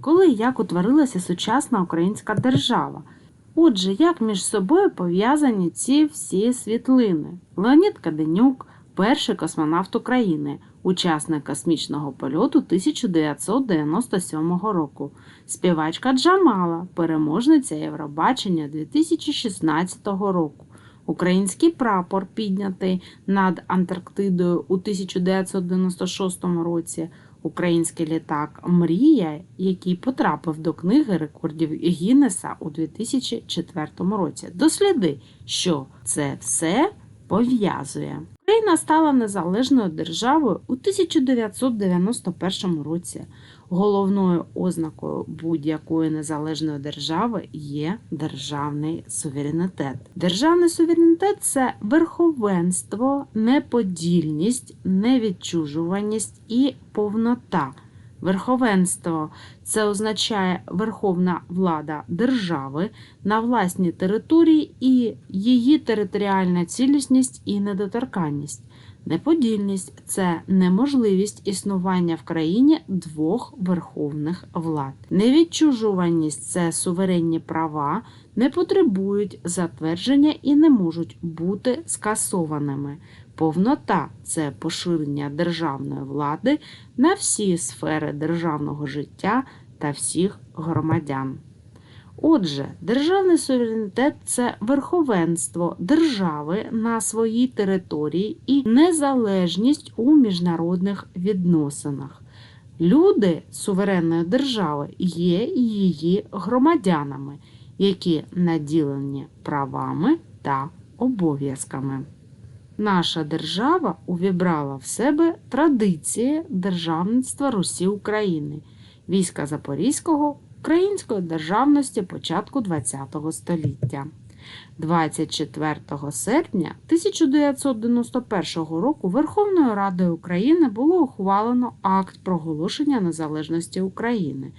коли і як утворилася сучасна українська держава. Отже, як між собою пов'язані ці всі світлини? Леонід Каденюк, перший космонавт України, учасник космічного польоту 1997 року, співачка Джамала, переможниця Євробачення 2016 року. Український прапор піднятий над Антарктидою у 1996 році. Український літак Мрія, який потрапив до книги рекордів Гіннеса у 2004 році. Досліди, що це все пов'язує. Україна стала незалежною державою у 1991 році. Головною ознакою будь-якої незалежної держави є державний суверенітет. Державний суверенітет це верховенство, неподільність, невідчужуваність і повнота. Верховенство це означає верховна влада держави на власній території і її територіальна цілісність і недоторканність. Неподільність це неможливість існування в країні двох верховних влад. Невідчужуваність це суверенні права, не потребують затвердження і не можуть бути скасованими. Повнота це поширення державної влади на всі сфери державного життя та всіх громадян. Отже, державний суверенітет це верховенство держави на своїй території і незалежність у міжнародних відносинах. Люди суверенної держави є її громадянами, які наділені правами та обов'язками. Наша держава увібрала в себе традиції державництва Русі України, війська Запорізького, української державності початку ХХ століття. 24 серпня 1991 року Верховною Радою України було ухвалено акт проголошення незалежності України.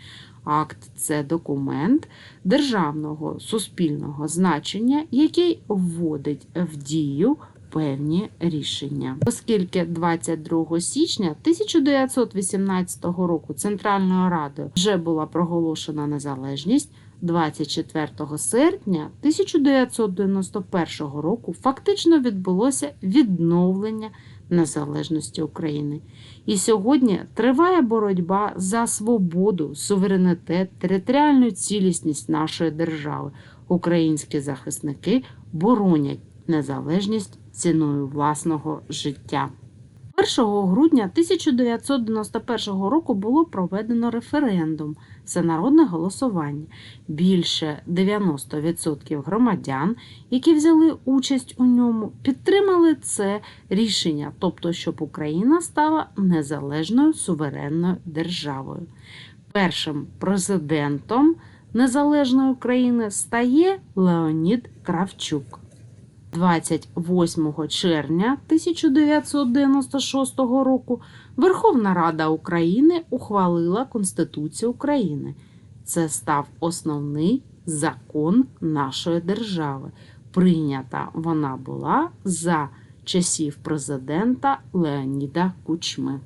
Акт це документ державного суспільного значення, який вводить в дію певні рішення. Оскільки 22 січня 1918 року Центральною Радою вже була проголошена незалежність. 24 серпня 1991 року фактично відбулося відновлення незалежності України. І сьогодні триває боротьба за свободу, суверенітет, територіальну цілісність нашої держави. Українські захисники боронять незалежність ціною власного життя. 1 грудня 1991 року було проведено референдум всенародне голосування. Більше 90% громадян, які взяли участь у ньому, підтримали це рішення, тобто, щоб Україна стала незалежною суверенною державою. Першим президентом незалежної України стає Леонід Кравчук. 28 червня 1996 року Верховна Рада України ухвалила Конституцію України. Це став основний закон нашої держави. Прийнята вона була за часів президента Леоніда Кучми.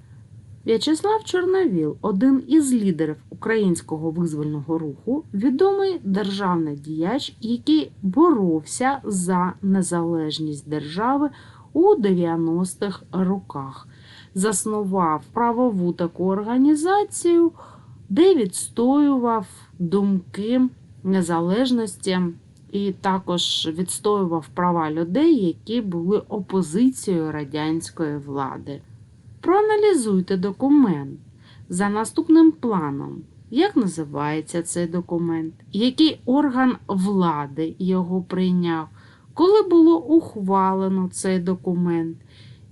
В'ячеслав Чорновіл, один із лідерів українського визвольного руху, відомий державний діяч, який боровся за незалежність держави у 90-х роках, заснував правову таку організацію, де відстоював думки незалежності і також відстоював права людей, які були опозицією радянської влади. Проаналізуйте документ за наступним планом. Як називається цей документ? Який орган влади його прийняв? Коли було ухвалено цей документ?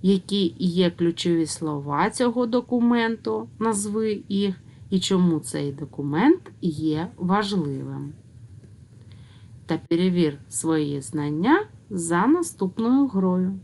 Які є ключові слова цього документу? Назви їх, і чому цей документ є важливим? Та перевір свої знання за наступною грою.